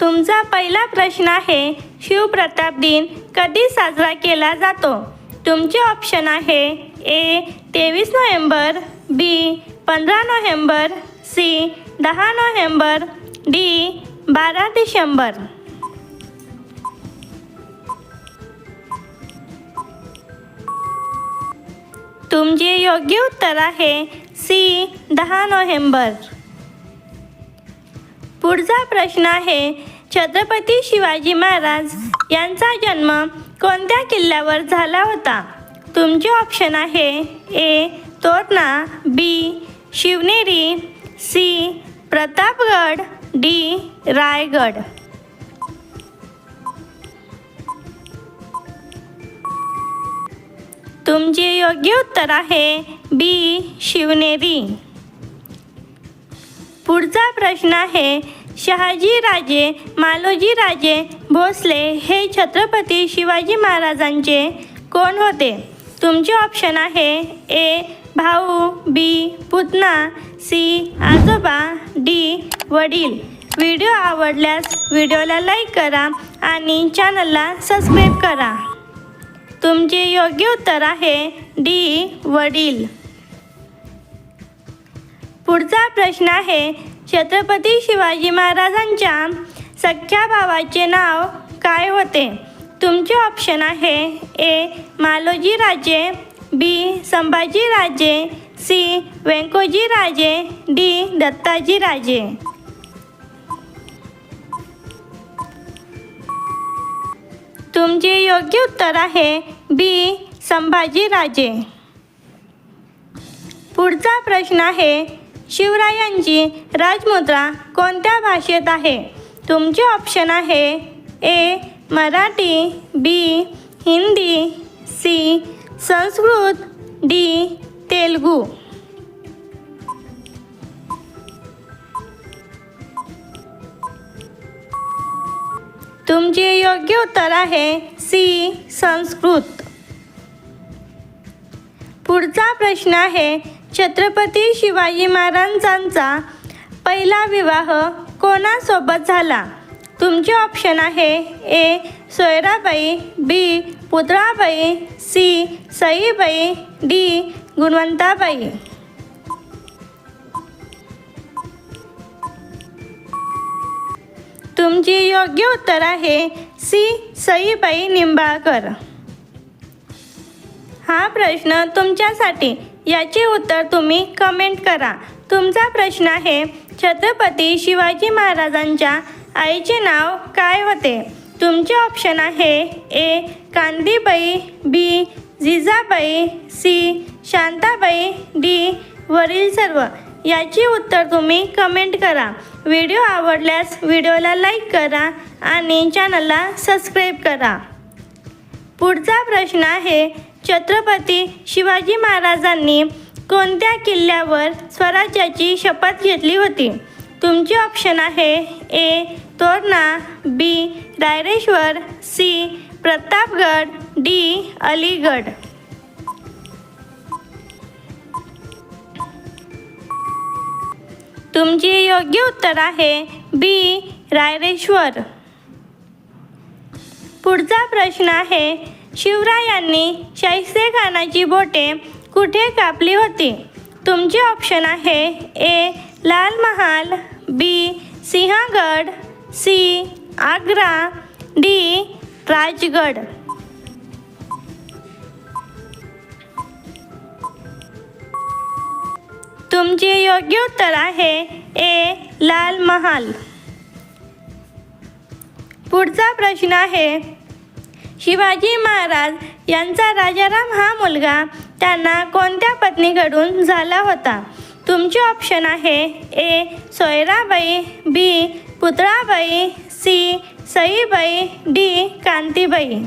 तुमचा पहिला प्रश्न आहे शिवप्रताप दिन कधी साजरा केला जातो? तुमचे ऑप्शन आहे ए तेवीस नोव्हेंबर बी पंधरा नोव्हेंबर सी दहा नोव्हेंबर डी बारा डिसेंबर. तुमचे योग्य उत्तर आहे सी दहा नोव्हेंबर. पुढचा प्रश्न आहे छत्रपती शिवाजी महाराज यांचा जन्म कोणत्या किल्ल्यावर झाला होता? तुमचे ऑप्शन आहे A Torna B Shivneri C Pratapgad D Raigad. तुमचे योग्य उत्तर आहे बी शिवनेरी. पुढचा प्रश्न आहे शहाजी राजे मालोजी राजे भोसले हे छत्रपती शिवाजी महाराजांचे कोण होते? तुमचे ऑप्शन आहे ए भाऊ बी पुतना सी आजोबा डी वडील. व्हिडिओ आवडल्यास व्हिडिओला लाईक करा आणि चॅनलला सबस्क्राईब करा. तुमचे योग्य उत्तर आहे डी वडील. पुढचा प्रश्न आहे छत्रपती शिवाजी महाराजांच्या सख्या भावाचे नाव काय होते? तुमचे ऑप्शन आहे ए मालोजी राजे बी संभाजी राजे सी वेंकोजी राजे डी दत्ताजी राजे तुमचे योग्य उत्तर आहे बी संभाजी राजे पुढचा प्रश्न आहे शिवरायांची राजमुद्रा कोणत्या भाषेत आहे? तुमचे ऑप्शन आहे A Marathi B Hindi C Sanskrit D Telugu. तुमचे योग्य उत्तर आहे सी संस्कृत. पुढचा प्रश्न आहे छत्रपती शिवाजी महाराजांचा पहिला विवाह कोणासोबत झाला? तुमचे ऑप्शन आहे A Soyarabai B Putalabai C Saibai D Gunwantabai. तुमचे योग्य उत्तर आहे सी सईबाई निंबाळकर. हा प्रश्न तुमच्यासाठी याचे उत्तर तुम्ही कमेंट करा. तुमचा प्रश्न आहे छत्रपती शिवाजी महाराजांच्या आईचे नाव काय होते? तुमचे ऑप्शन आहे A Kandibai B Jijabai C Shantabai D वरील सर्व. याची उत्तर तुम्ही कमेंट करा. व्हिडिओ आवडल्यास व्हिडिओला लाईक करा आणि चॅनलला सबस्क्राईब करा. पुढचा प्रश्न आहे छत्रपती शिवाजी महाराजांनी कोणत्या किल्ल्यावर स्वराज्याची शपथ घेतली होती? तुमचे ऑप्शन आहे A Torna B Raireshwar C Pratapgad D Aligarh. तुमचे योग्य उत्तर आहे बी रायरेश्वर. पुढचा प्रश्न आहे शिवरायांनी शाहिस्ते खानाची बोटे कुठे कापली होती? तुमचे ऑप्शन आहे A Lal Mahal B Sinhagad C Agra D Rajgad. तुमचे योग्य उत्तर आहे ए लाल महाल. पुढचा प्रश्न आहे शिवाजी महाराज यांचा राजाराम हा मुलगा त्यांना कोणत्या पत्नीकडून झाला होता? तुमचे ऑप्शन आहे A Soyarabai B Putalabai C Saibai D Kantibai.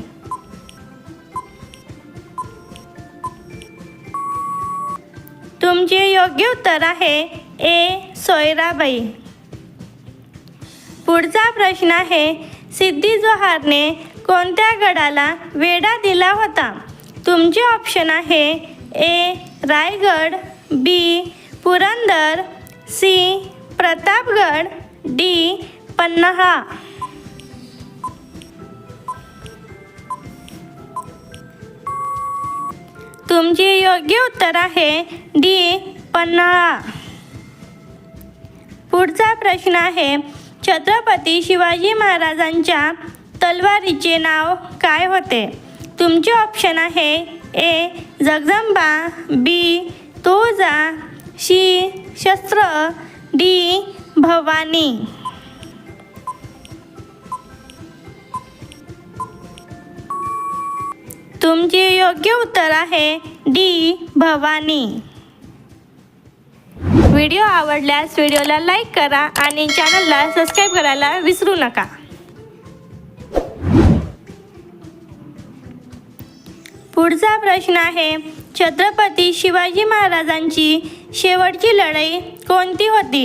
तुमचे योग्य उत्तर आहे ए सोयराबाई. पुढचा प्रश्न आहे सिद्धी जोहारने कोणत्या गडाला वेढा दिला होता? तुमचे ऑप्शन आहे A Raigad B Purandar C Pratapgad D Panhala. तुमचे योग्य उत्तर आहे डी पन्हाळा. पुढचा प्रश्न आहे छत्रपती शिवाजी महाराजांच्या तलवारीचे नाव काय होते? तुमचे ऑप्शन आहे ए जगदंबा बी तुळजा शी शस्त्र डी भवानी. तुमचे योग्य उत्तर आहे डी भवानी. व्हिडिओ आवडल्यास व्हिडिओला लाईक करा आणि चॅनलला सबस्क्राईब करायला विसरू नका. पुढचा प्रश्न आहे छत्रपती शिवाजी महाराजांची शेवटची लढाई कोणती होती?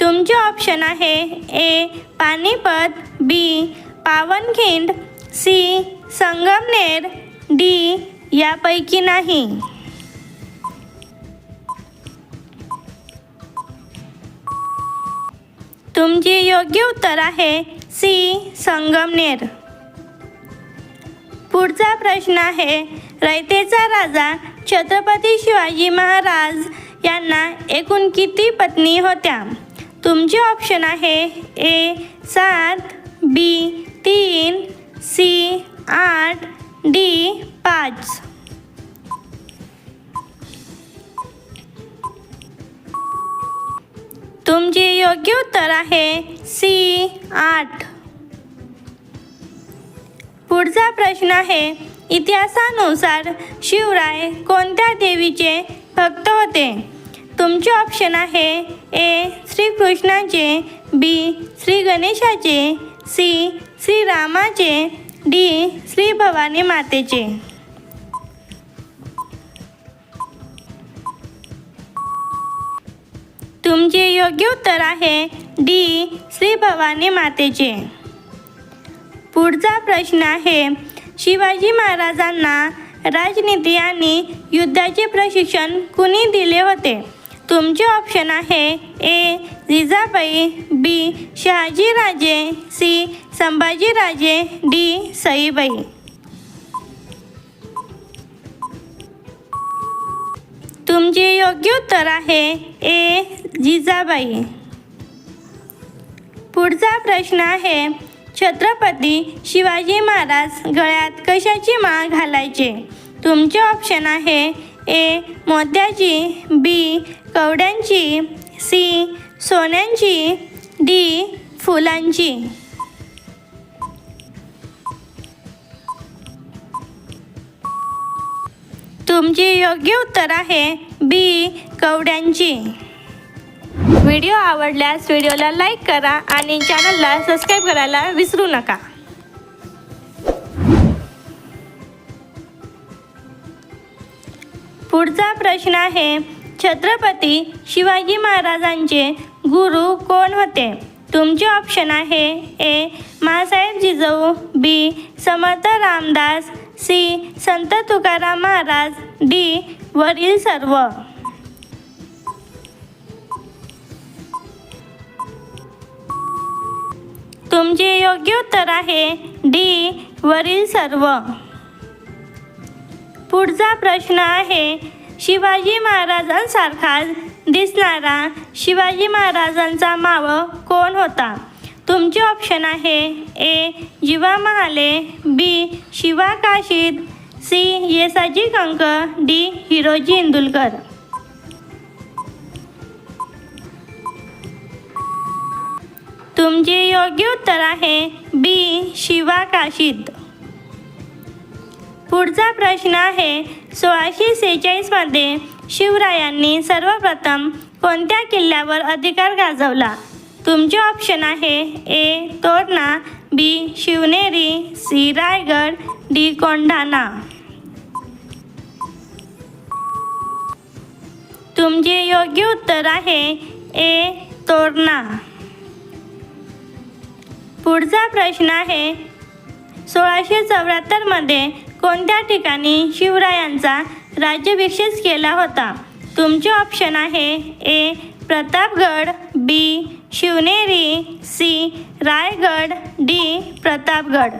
तुमचे ऑप्शन आहे A Panipat B Pavankhind C Sangamner D यापैकी नाही. तुमचे योग्य उत्तर आहे सी संगमनेर. पुढचा प्रश्न आहे. रयतेचा राजा छत्रपती शिवाजी महाराज यांना एकूण किती पत्नी होत्या? तुमचे ऑप्शन आहे ए सात बी तीन सी आठ डी पाच. तुमचे योग्य उत्तर आहे सी आठ. पुढचा प्रश्न आहे. इतिहासानुसार शिवराय कोणत्या देवीचे भक्त होते? तुमचे ऑप्शन आहे ए श्रीकृष्णाचे बी श्री गणेशाचे सी श्रीरामाचे डी श्री भवानी मातेचे. तुमचे योग्य उत्तर आहे डी श्री भवानी मातेचे. पुढचा प्रश्न आहे. शिवाजी महाराजांना राजनीती आणि युद्धाचे प्रशिक्षण कुणी दिले होते? तुमचे ऑप्शन आहे A Jijabai B Shahajiraje C Sambhajiraje D Saibai. तुमचे योग्य उत्तर आहे ए जिजाबाई. पुढचा प्रश्न आहे छत्रपती शिवाजी महाराज गळ्यात कशाची माळ घालायचे? तुमचे ऑप्शन आहे ए मोत्याची बी कवड्यांची सी सोन्यांची डी फुलांची. तुमची योग्य उत्तर आहे बी कवड्यांची. व्हिडिओ आवडल्यास व्हिडिओला लाईक करा आणि चॅनलला सबस्क्राईब करायला विसरू नका. पुढचा प्रश्न आहे छत्रपती शिवाजी महाराजांचे गुरु कोण होते? तुमचे ऑप्शन आहे A Masaheb Jijau B Samarth Ramdas C Sant Tukaram Maharaj D वरील सर्व. तुमचे योग्य उत्तर आहे. डी. वरील सर्व. पुढचा प्रश्न आहे. शिवाजी महाराजांसारखाच दिसणारा शिवाजी महाराजांचा माव कोण होता? तुमचे ऑप्शन आहे. A. Jiva Mahale B. Shiva Kashid C. Yesaji Kank D. Hiroji Indulkar. तुमचे योग्य उत्तर आहे. बी. शिवा काशीद पुढचा प्रश्न आहे सोळाशे सेहेचाळीसमध्ये शिवरायांनी सर्वप्रथम कोणत्या किल्ल्यावर अधिकार गाजवला? तुमचे ऑप्शन आहे A. Torna B. Shivneri C. Raigad D. Kondhana. तुमचे योग्य उत्तर आहे ए. तोरणा. पुढचा प्रश्न आहे. सोळाशे चौऱ्याहत्तरमध्ये कोणत्या ठिकाणी शिवरायांचा राज्याभिषेक केला होता? तुमचे ऑप्शन आहे A Pratapgad B Shivneri C Raigad D Pratapgad.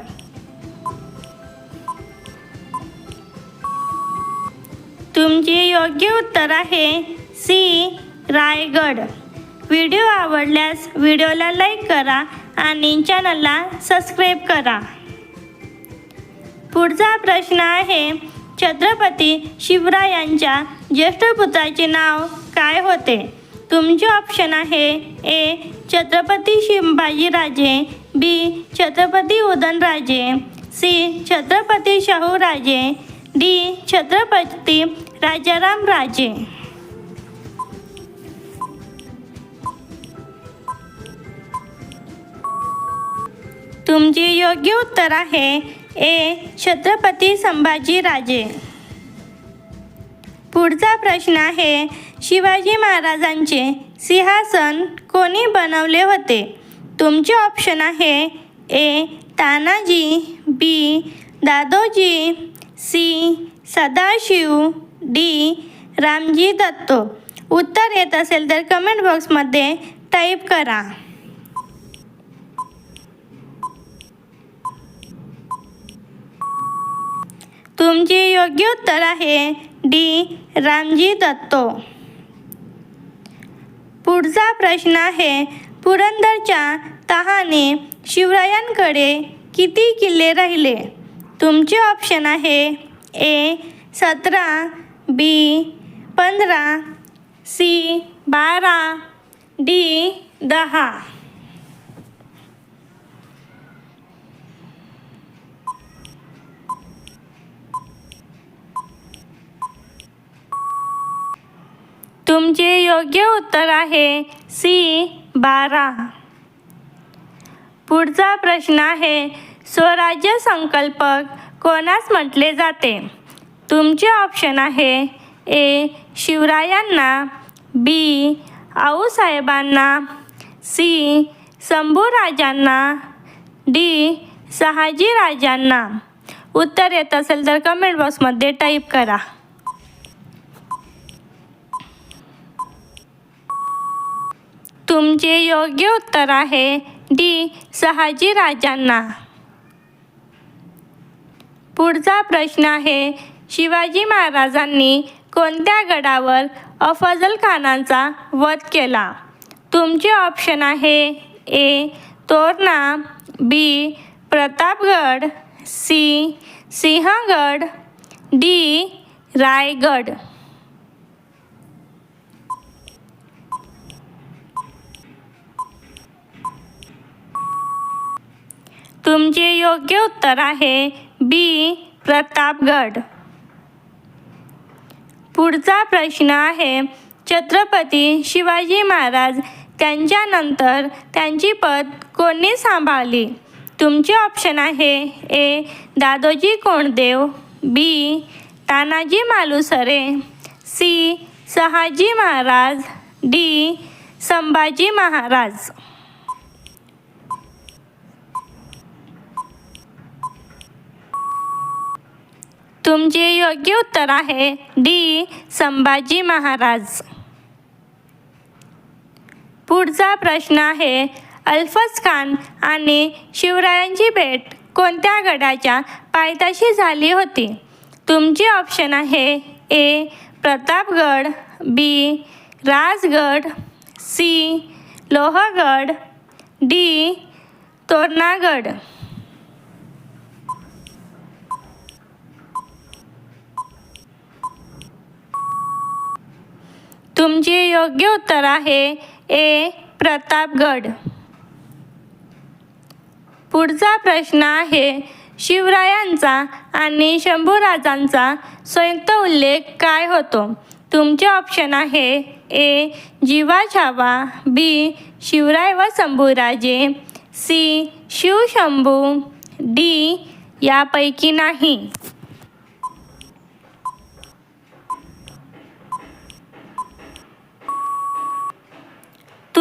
तुमचे योग्य उत्तर आहे सी रायगड. व्हिडिओ आवडल्यास व्हिडिओला लाईक करा आणि चॅनलला सबस्क्राईब करा. पुढचा प्रश्न आहे छत्रपती शिवरायांच्या ज्येष्ठ पुत्राचे नाव काय होते? तुमचे ऑप्शन आहे A Chhatrapati Shimbhajiraje B Chhatrapati Udanraje C Chhatrapati Shahuraje D Chhatrapati Rajaram Raje. तुमचे योग्य उत्तर आहे. ए. छत्रपती संभाजी राजे पुढचा प्रश्न आहे शिवाजी महाराजांचे सिंहासन कोणी बनवले होते? तुमचे ऑप्शन आहे A. Tanaji B. Dadoji C. Sadashiv D. Ramji Datto. उत्तर येत असेल तर कमेंट बॉक्समध्ये टाईप करा. तुमचे योग्य उत्तर आहे. डी. रामजी दत्तो. पुढचा प्रश्न आहे पुरंदरच्या तहाने शिवरायांकडे किती किल्ले राहिले? तुमचे ऑप्शन आहे ए सतरा बी पंधरा सी बारा डी दहा. तुमचे योग्य उत्तर आहे. सी बारा. पुढचा प्रश्न आहे स्वराज्य संकल्पक कोणास म्हटले जाते? तुमचे ऑप्शन आहे ए शिवरायांना बी आऊसाहेबांना सी शंभूराजांना डी शहाजीराजांना. उत्तर येत असेल तर कमेंट बॉक्समध्ये टाईप करा. तुमचे योग्य उत्तर आहे. डी. सहाजी राजांना. पुढचा प्रश्न आहे शिवाजी महाराजांनी कोणत्या गडावर अफजल खानाचा वध केला? तुमचे ऑप्शन आहे A. Torna B. Pratapgad C. Sinhagad D. Raigad. तुमचे योग्य उत्तर आहे बी प्रतापगड. पुढचा प्रश्न आहे छत्रपती शिवाजी महाराज त्यांच्यानंतर त्यांची पद कोणी सांभाळली? तुमचे ऑप्शन आहे A Dadoji Konddev B Tanaji Malusare C Sahaji Maharaj D Sambhaji Maharaj. तुमचे योग्य उत्तर आहे. डी. संभाजी महाराज. पुढचा प्रश्न आहे अल्फज खान आणि शिवरायांची भेट कोणत्या गडाच्या पायथ्याशी झाली होती? तुमचे ऑप्शन आहे A. Pratapgad B. Rajgad C. Lohgad D. Tornagad. तुमचे योग्य उत्तर आहे. ए. प्रतापगड. पुढचा प्रश्न आहे. शिवरायांचा आणि शंभूराजांचा संयुक्त उल्लेख काय होतो? तुमचे ऑप्शन आहे. ए. जीवा छावा बी. शिवराय व शंभूराजे. सी. शिवशंभू. डी. यापैकी नाही.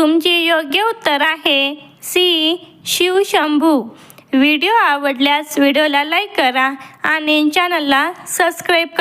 तुमचे योग्य उत्तर आहे. सी. शिवशंभू. व्हिडिओ आवडल्यास व्हिडिओला लाईक करा आणि चॅनलला सबस्क्राईब करा.